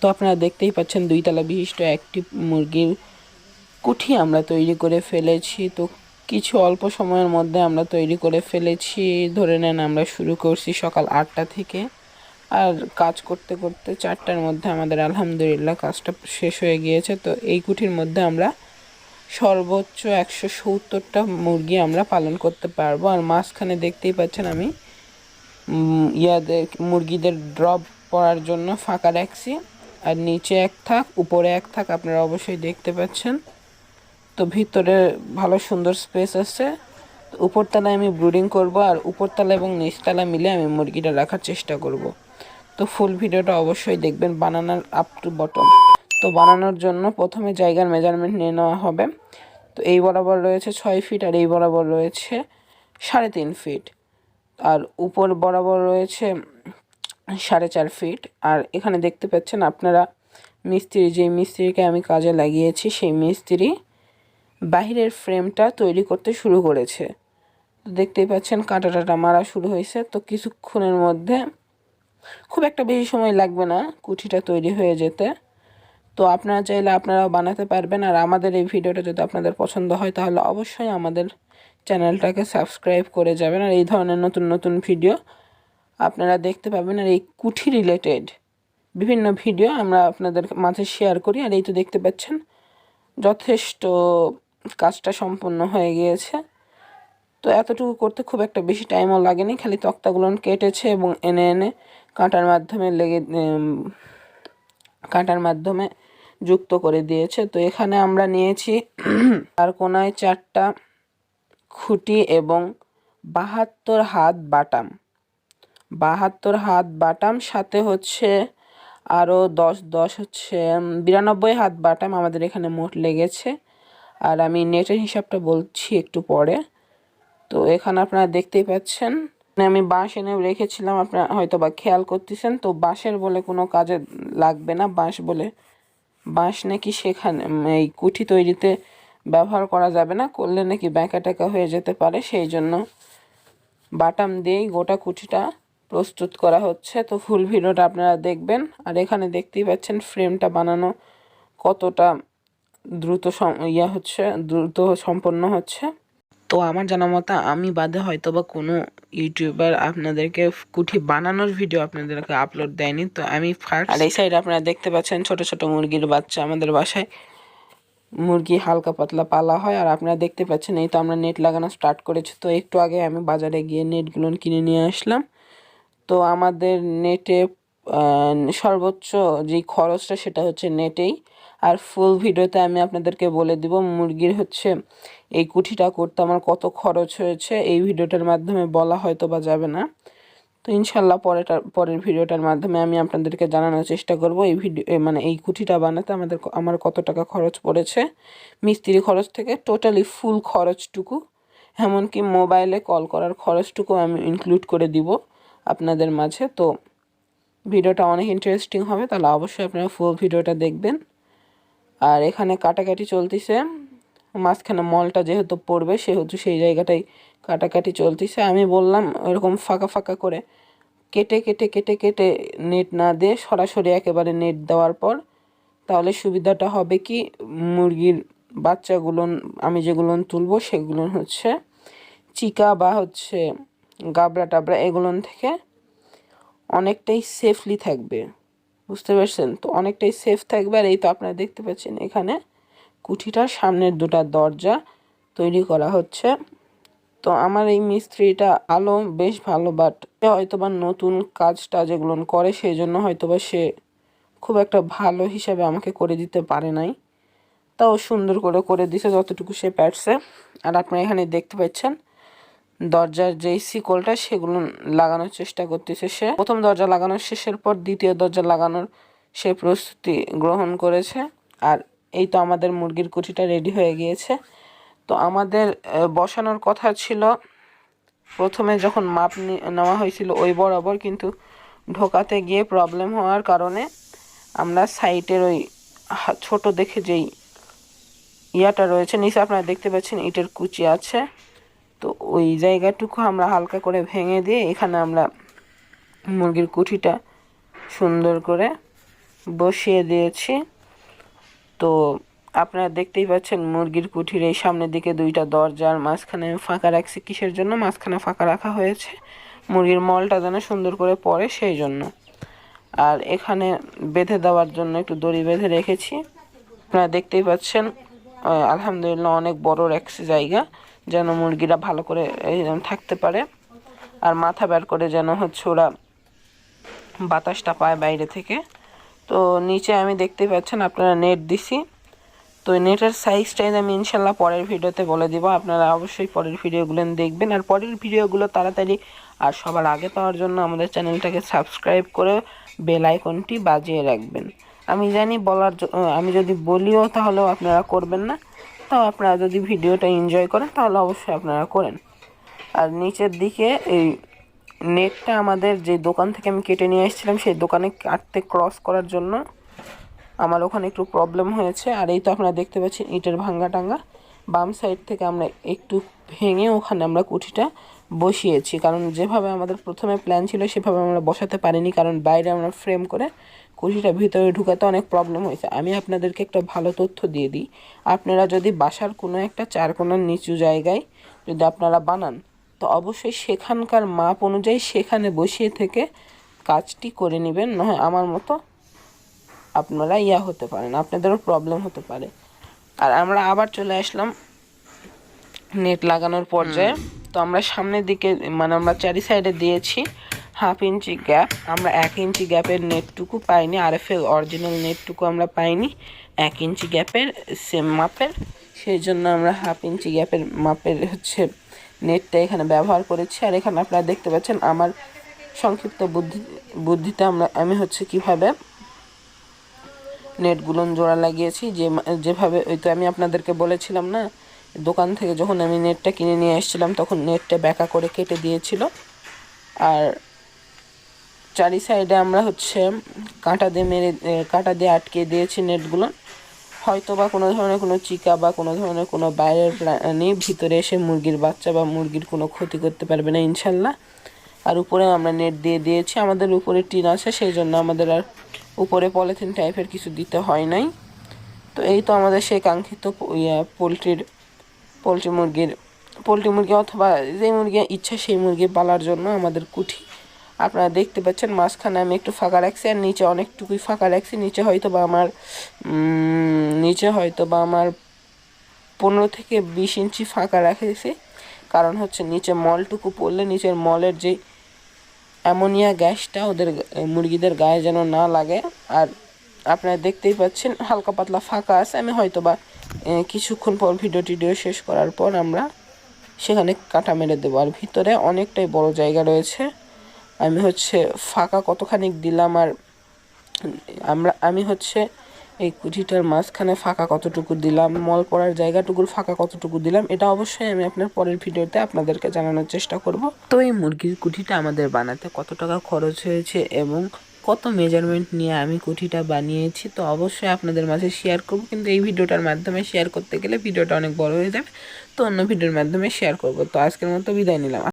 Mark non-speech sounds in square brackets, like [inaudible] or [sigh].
তো আপনারা দেখতেই পাচ্ছেন দুইতলা বিশিষ্ট একটি মুরগির কুঠি আমরা তৈরি করে ফেলেছি। তো কিছু অল্প সময়ের মধ্যে আমরা তৈরি করে ফেলেছি। ধরে নেন আমরা শুরু করছি সকাল আটটা থেকে। আর কাজ করতে করতে চারটার মধ্যে আমাদের আলহামদুলিল্লাহ কাজটা শেষ হয়ে গিয়েছে। তো এই কুঠির মধ্যে আমরা সর্বোচ্চ একশো সত্তরটা মুরগি আমরা পালন করতে পারব। আর মাঝখানে দেখতেই পাচ্ছেন আমি ইয়াদের মুরগিদের ড্রপ পড়ার জন্য ফাঁকা রাখছি। আর নিচে এক থাক, উপরে এক থাক, আপনারা অবশ্যই দেখতে পাচ্ছেন। তো ভিতরে ভালো সুন্দর স্পেস আছে। তো উপরতলায় আমি ব্রুডিং করব আর উপরতলা এবং নিচতলা মিলে আমি মুরগিটা রাখার চেষ্টা করব। তো ফুল ভিডিওটা অবশ্যই দেখবেন বানানোর আপ টু বটম তো বানানোর জন্য প্রথমে জায়গার মেজারমেন্ট নিয়ে নেওয়া হবে। তো এই বরাবর রয়েছে ছয় ফিট আর এই বরাবর রয়েছে সাড়ে তিন ফিট আর উপর বরাবর রয়েছে সাড়ে চার ফিট আর এখানে দেখতে পাচ্ছেন আপনারা মিস্ত্রি, যে মিস্ত্রিকে আমি কাজে লাগিয়েছি, সেই মিস্ত্রি বাহিরের ফ্রেমটা তৈরি করতে শুরু করেছে। তো দেখতেই পাচ্ছেন কাঁটা টাটা মারা শুরু হয়েছে। তো কিছুক্ষণের মধ্যে খুব একটা বেশি সময় লাগবে না কুঠিটা তৈরি হয়ে যেতে। তো আপনারা চাইলে আপনারাও বানাতে পারবেন। আর আমাদের এই ভিডিওটা যদি আপনাদের পছন্দ হয়, তাহলে অবশ্যই আমাদের চ্যানেলটাকে সাবস্ক্রাইব করে যাবেন। আর এই ধরনের নতুন নতুন ভিডিও আপনারা দেখতে পাবেন আর এই কুঠি রিলেটেড বিভিন্ন ভিডিও আমরা আপনাদের মাঝে শেয়ার করি আর এই তো দেখতে পাচ্ছেন, যথেষ্ট কাজটা সম্পূর্ণ হয়ে গিয়েছে। তো এতটুকু করতে খুব একটা বেশি টাইমও লাগেনি, খালি তক্তাগুলো কেটেছে এবং এনে এনে কাঁটার মাধ্যমে লেগে কাঁটার মাধ্যমে যুক্ত করে দিয়েছে। তো এখানে আমরা নিয়েছি [clears throat] আর কোনায় চারটা খুঁটি এবং বাহাত্তর হাত বাটাম। বাহাত্তর হাত বাটাম, সাথে হচ্ছে আরও দশ দশ হচ্ছে বিরানব্বই হাত বাটাম আমাদের এখানে মোট লেগেছে। আর আমি নেটের হিসাবটা বলছি একটু পরে। তো এখানে আপনারা দেখতেই পাচ্ছেন আমি বাঁশ এনে রেখেছিলাম, আপনারা হয়তো বা খেয়াল করতেছেন। তো বাঁশের বলে কোনো কাজে লাগবে না, বাঁশ বলে বাঁশ নাকি সেখানে এই কুঠি তৈরিতে ব্যবহার করা যাবে না, করলে নাকি ব্যাঁকা ট্যাকা হয়ে যেতে পারে। সেই জন্য বাটাম দিয়েই গোটা কুঠিটা প্রস্তুত করা হচ্ছে। তো ফুল ভিডিওটা আপনারা দেখবেন। আর এখানে দেখতেই পাচ্ছেন ফ্রেমটা বানানো কতটা দ্রুত ইয়া হচ্ছে, দ্রুত সম্পন্ন হচ্ছে। তো আমার জানা মতো আমি বাদে হয়তো বা কোনো ইউটিউবার আপনাদেরকে কুঠি বানানোর ভিডিও আপনাদেরকে আপলোড দেয়নি। তো আমি ফার্স্ট আর এই সাইডে আপনারা দেখতে পাচ্ছেন ছোট ছোট মুরগির বাচ্চা আমাদের বাসায়। মুরগি হালকা পাতলা পালা হয়। আর আপনারা দেখতে পাচ্ছেন এই তো আমরা নেট লাগানো স্টার্ট করেছি। তো একটু আগে আমি বাজারে গিয়ে নেটগুলো কিনে নিয়ে আসলাম। তো আমাদের নেটে সর্বোচ্চ যে খরচটা সেটা হচ্ছে নেটেই আর ফুল ভিডিওতে আমি আপনাদেরকে বলে দিব, মুরগির হচ্ছে এই কুঠিটা করতে আমার কত খরচ হয়েছে, এই ভিডিওটার মাধ্যমে বলা হয়তো বা যাবে না। তো ইনশাল্লাহ পরেটার পরের ভিডিওটার মাধ্যমে আমি আপনাদেরকে জানানোর চেষ্টা করব, এই ভিডিও মানে এই কুঠিটা বানাতে আমাদের আমার কত টাকা খরচ পড়েছে, মিস্ত্রি খরচ থেকে টোটালি ফুল খরচটুকু। এমনকি মোবাইলে কল করার খরচটুকু আমি ইনক্লুড করে দিব। আপনাদের মাঝে। তো ভিডিওটা অনেক ইন্টারেস্টিং হবে, তাহলে অবশ্যই আপনারা ফুল ভিডিওটা দেখবেন। আর এখানে কাটাকাটি চলতেছে। মাঝখানে মলটা যেহেতু পড়বে, সেহেতু সেই জায়গাটাই কাটাকাটি চলতেছে। আমি বললাম এরকম ফাঁকা ফাঁকা করে কেটে কেটে কেটে কেটে নেট না দিয়ে সরাসরি একেবারে নেট দেওয়ার পর তাহলে সুবিধাটা হবে কি, মুরগির বাচ্চাগুলো, আমি যেগুলো তুলবো সেগুলো হচ্ছে চিকা বা হচ্ছে গাবড়া টাবড়া এগুলোন থেকে অনেকটাই সেফলি থাকবে। বুঝতে পারছেন? তো অনেকটাই সেফ থাকবে আর এই তো আপনারা দেখতে পাচ্ছেন এখানে কুঠিটার সামনের দুটা দরজা তৈরি করা হচ্ছে। তো আমার এই মিস্ত্রিটা আলো বেশ ভালো বাট হয়তো বা নতুন কাজটা যেগুলো করে, সেই জন্য হয়তো বা সে খুব একটা ভালো হিসাবে আমাকে করে দিতে পারে নাই। তাও সুন্দর করে করে দিছে যতটুকু সে পারছে। আর আপনারা এখানে দেখতে পাচ্ছেন দরজার যেই শিকলটা, সেগুলো লাগানোর চেষ্টা করতেছে সে। প্রথম দরজা লাগানোর শেষের পর দ্বিতীয় দরজা লাগানোর সে প্রস্তুতি গ্রহণ করেছে। আর এই তো আমাদের মুরগির কুঠিটা রেডি হয়ে গিয়েছে। তো আমাদের বসানোর কথা ছিল, প্রথমে যখন মাপ নেওয়া হয়েছিল ওই বরাবর, কিন্তু ঢোকাতে গিয়ে প্রবলেম হওয়ার কারণে আমরা সাইটের ওই ছোট দেখে যেই ইয়াটা রয়েছে, নিচে আপনারা দেখতে পাচ্ছেন, ইটের কুচি আছে। তো ওই জায়গাটুকু আমরা হালকা করে ভেঙে দিয়ে এখানে আমরা মুরগির কুঠিটা সুন্দর করে বসিয়ে দিয়েছি। তো আপনারা দেখতেই পাচ্ছেন মুরগির কুঠির এই সামনের দিকে দুইটা দরজার মাঝখানে ফাঁকা রাখছি। কিসের জন্য? মাঝখানে ফাঁকা রাখা হয়েছে। মুরগির মলটা যেন সুন্দর করে পড়ে সেই জন্য। আর এখানে বেঁধে দেওয়ার জন্য একটু দড়ি বেঁধে রেখেছি। আপনারা দেখতেই পাচ্ছেন আলহামদুলিল্লাহ অনেক বড় রাখছি জায়গা। যেন মুরগিরা ভালো করে থাকতে পারে। আর মাথা বের করে যেন হচ্ছে ওরা বাতাসটা পায় বাইরে থেকে। তো নিচে আমি দেখতেই পাচ্ছেন আপনারা নেট দিছি। তো নেটের সাইজটাই আমি ইনশাল্লাহ পরের ভিডিওতে বলে দিব। আপনারা অবশ্যই পরের ভিডিওগুলো দেখবেন। আর পরের ভিডিওগুলো তাড়াতাড়ি আর সবার আগে পাওয়ার জন্য আমাদের চ্যানেলটাকে সাবস্ক্রাইব করে বেল আইকনটি বাজিয়ে রাখবেন। আমি জানি বলার আমি যদি বলিও তাহলেও আপনারা করবেন না। তাও আপনারা যদি ভিডিওটা এনজয় করেন, তাহলে অবশ্যই আপনারা করেন। আর নিচের দিকে এই নেটটা আমাদের যে দোকান থেকে আমি কেটে নিয়ে এসেছিলাম, সেই দোকানে কাটতে ক্রস করার জন্য আমার ওখানে একটু প্রবলেম হয়েছে। আর এই তো আপনারা দেখতে পাচ্ছেন, ইটের ভাঙ্গা টাঙ্গা বাম সাইড থেকে আমরা একটু ভেঙে ওখানে আমরা কুঠিটা বসিয়েছি। কারণ যেভাবে আমাদের প্রথমে প্ল্যান ছিল, সেভাবে আমরা বসাতে পারিনি। কারণ বাইরে আমরা ফ্রেম করে কুঠিটা ভিতরে ঢুকাতে অনেক প্রবলেম হয়েছে। আমি আপনাদেরকে একটা ভালো তথ্য দিয়ে দিই। আপনারা যদি বাসার কোনো একটা চার কোণার নিচু জায়গায় যদি আপনারা বানান, তো অবশ্যই সেখানকার মাপ অনুযায়ী সেখানে বসিয়ে থেকে কাজটি করে নেবেন। নয়, আমার মতো আপনারা ইয়া হতে পারেন, আপনাদেরও প্রবলেম হতে পারে। আর আমরা আবার চলে আসলাম নেট লাগানোর পর্যায়ে। তো আমরা সামনের দিকে মানে আমরা চারি সাইডে দিয়েছি হাফ ইঞ্চি গ্যাপ আমরা এক ইঞ্চি গ্যাপের নেটটুকু পাইনি আর এফ এল অরিজিনাল নেটটুকু আমরা পাইনি। এক ইঞ্চি গ্যাপের সেম মাপের। সেই জন্য আমরা হাফ ইঞ্চি গ্যাপের মাপের হচ্ছে নেটটা এখানে ব্যবহার করেছি। আর এখানে আপনারা দেখতে পাচ্ছেন আমার সংক্ষিপ্ত বুদ্ধি বুদ্ধিতে আমরা আমি হচ্ছে কীভাবে নেটগুলো জোড়া লাগিয়েছি, যে যেভাবে, ওই তো আমি আপনাদেরকে বলেছিলাম না, দোকান থেকে যখন আমি নেটটা কিনে নিয়ে এসেছিলাম তখন নেটটা ব্যাকা করে কেটে দিয়েছিল। আর চারি সাইডে আমরা হচ্ছে কাঁটা দিয়ে মেরে কাঁটা দিয়ে আটকে দিয়েছি নেটগুলো হয়তো বা কোনো ধরনের কোনো চিকা বা কোনো ধরনের কোনো বাইরের প্রাণী ভিতরে এসে মুরগির বাচ্চা বা মুরগির কোনো ক্ষতি করতে পারবে না, ইনশাল্লাহ। আর উপরে আমরা নেট দিয়ে দিয়েছি, আমাদের উপরে টিন আছে, সেই জন্য আমাদের আর উপরে পলিথিন টাইপের কিছু দিতে হয় নাই। তো এই তো আমাদের সেই কাঙ্ক্ষিত পোলট্রির, পোলট্রি মুরগির, পোলট্রি মুরগি অথবা যে মুরগি ইচ্ছা সেই মুরগি পালার জন্য আমাদের কুঠি। আপনারা দেখতে পাচ্ছেন মাঝখানে আমি একটু ফাঁকা রাখছি আর নিচে অনেকটুকুই ফাঁকা রাখছি। নিচে হয়তো বা আমার নিচে হয়তো বা আমার পনেরো থেকে বিশ ইঞ্চি ফাঁকা রাখেছি। কারণ হচ্ছে নিচে মলটুকু পড়লে নিচের মলের যে অ্যামোনিয়া গ্যাসটা ওদের মুরগিদের গায়ে যেন না লাগে। আর আপনারা দেখতেই পাচ্ছেন, হালকা পাতলা ফাঁকা আছে। আমি হয়তো বা কিছুক্ষণ পর ভিডিও টিডিও শেষ করার পর আমরা সেখানে কাটা মেরে দেবো। আর ভিতরে অনেকটাই বড় জায়গা রয়েছে। আমি হচ্ছে ফাঁকা কতখানি দিলাম আর আমরা, আমি হচ্ছে এই কুঠিটার মাঝখানে ফাঁকা কতটুকু দিলাম, মল পড়ার জায়গাটুকুর ফাঁকা কতটুকু দিলাম, এটা অবশ্যই আমি আপনার পরের ভিডিওতে আপনাদেরকে জানানোর চেষ্টা করব। তো এই মুরগির কুঠিটা আমাদের বানাতে কত টাকা খরচ হয়েছে এবং কত মেজারমেন্ট নিয়ে আমি কুঠিটা বানিয়েছি, তো অবশ্যই আপনাদের মাঝে শেয়ার করব। কিন্তু এই ভিডিওটার মাধ্যমে শেয়ার করতে গেলে ভিডিওটা অনেক বড় হয়ে যাবে, তো অন্য ভিডিওর মাধ্যমে শেয়ার করব। তো আজকের মতো বিদায় নিলাম।